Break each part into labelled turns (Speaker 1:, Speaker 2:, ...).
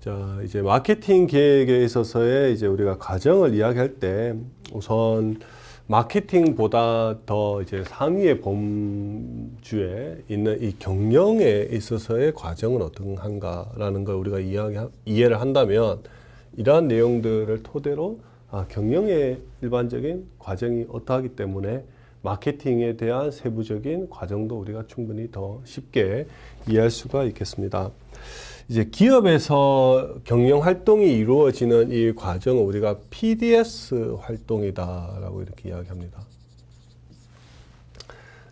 Speaker 1: 자, 이제 마케팅 계획에 있어서의 이제 우리가 과정을 이야기할 때 우선 마케팅보다 더 이제 상위의 범주에 있는 이 경영에 있어서의 과정은 어떤한가라는 걸 우리가 이야기 이해를 한다면 이러한 내용들을 토대로 아, 경영의 일반적인 과정이 어떠하기 때문에 마케팅에 대한 세부적인 과정도 우리가 충분히 더 쉽게 이해할 수가 있겠습니다. 이제 기업에서 경영 활동이 이루어지는 이 과정을 우리가 PDS 활동이다라고 이렇게 이야기합니다.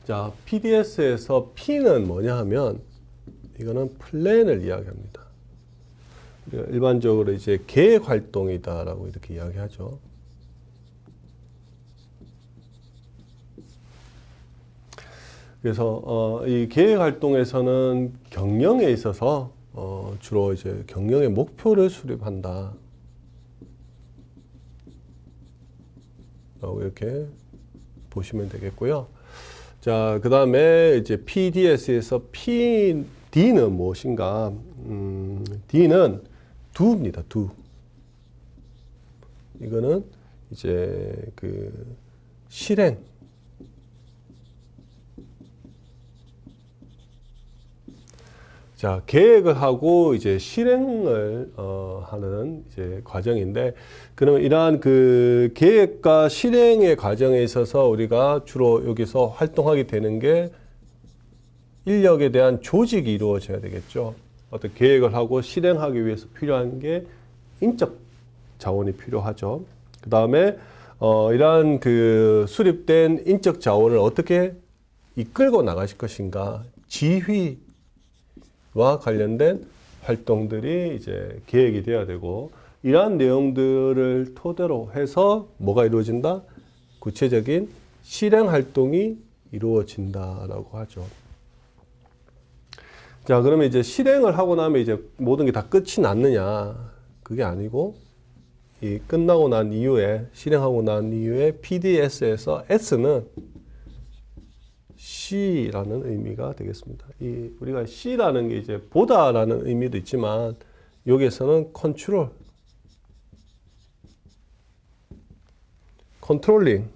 Speaker 1: 자, PDS에서 P는 뭐냐 하면 이거는 플랜을 이야기합니다. 우리가 일반적으로 이제 계획 활동이다라고 이렇게 이야기하죠. 그래서 어, 이 계획 활동에서는 경영에 있어서 어, 주로 이제 경영의 목표를 수립한다. 라고 이렇게 보시면 되겠고요. 자, 그 다음에 이제 PDS에서 P, D는 무엇인가? 음, D는 do입니다. do. 이거는 이제 그 실행. 자, 계획을 하고 이제 실행을 어, 하는 이제 과정인데, 그러면 이러한 그 계획과 실행의 과정에 있어서 우리가 주로 여기서 활동하게 되는 게 인력에 대한 조직이 이루어져야 되겠죠. 어떤 계획을 하고 실행하기 위해서 필요한 게 인적 자원이 필요하죠. 그 다음에 어, 이러한 그 수립된 인적 자원을 어떻게 이끌고 나가실 것인가, 지휘 와 관련된 활동들이 이제 계획이 돼야 되고 이러한 내용들을 토대로 해서 뭐가 이루어진다? 구체적인 실행 활동이 이루어진다라고 하죠. 자, 그러면 이제 실행을 하고 나면 이제 모든 게 다 끝이 났느냐? 그게 아니고 이 끝나고 난 이후에 실행하고 난 이후에 PDS에서 S는 C라는 의미가 되겠습니다. 이 우리가 C라는 게 이제 보다라는 의미도 있지만 여기에서는 컨트롤, 컨트롤링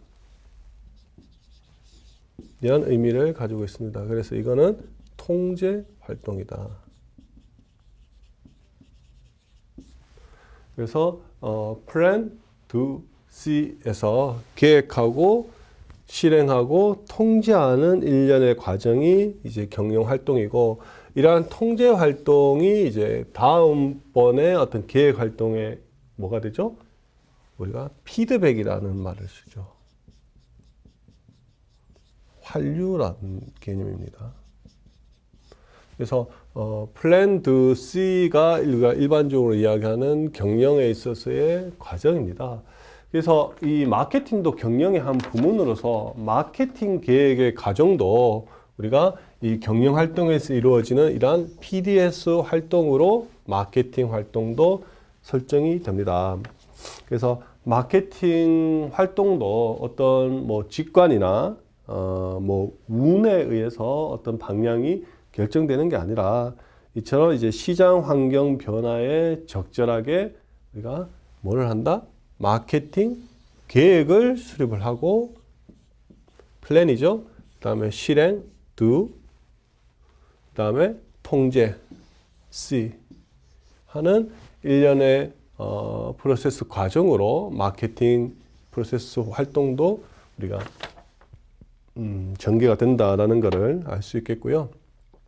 Speaker 1: 이런 의미를 가지고 있습니다. 그래서 이거는 통제 활동이다. 그래서 어, plan, do, see에서 계획하고 실행하고 통제하는 일련의 과정이 이제 경영 활동이고 이러한 통제 활동이 이제 다음번에 어떤 계획 활동에 뭐가 되죠? 우리가 피드백이라는 말을 쓰죠. 환류라는 개념입니다. 그래서 어, 플랜 드 C가 일반적으로 이야기하는 경영에 있어서의 과정입니다. 그래서 이 마케팅도 경영의 한 부문으로서 마케팅 계획의 과정도 우리가 이 경영 활동에서 이루어지는 이러한 PDS 활동으로 마케팅 활동도 설정이 됩니다. 그래서 마케팅 활동도 어떤 뭐 직관이나 어 뭐 운에 의해서 어떤 방향이 결정되는 게 아니라 이처럼 이제 시장 환경 변화에 적절하게 우리가 뭐를 한다? 마케팅 계획을 수립을 하고 플랜이죠. 그다음에 실행 do 그다음에 통제 C 하는 일련의 어, 프로세스 과정으로 마케팅 프로세스 활동도 우리가 음, 전개가 된다라는 것을 알 수 있겠고요.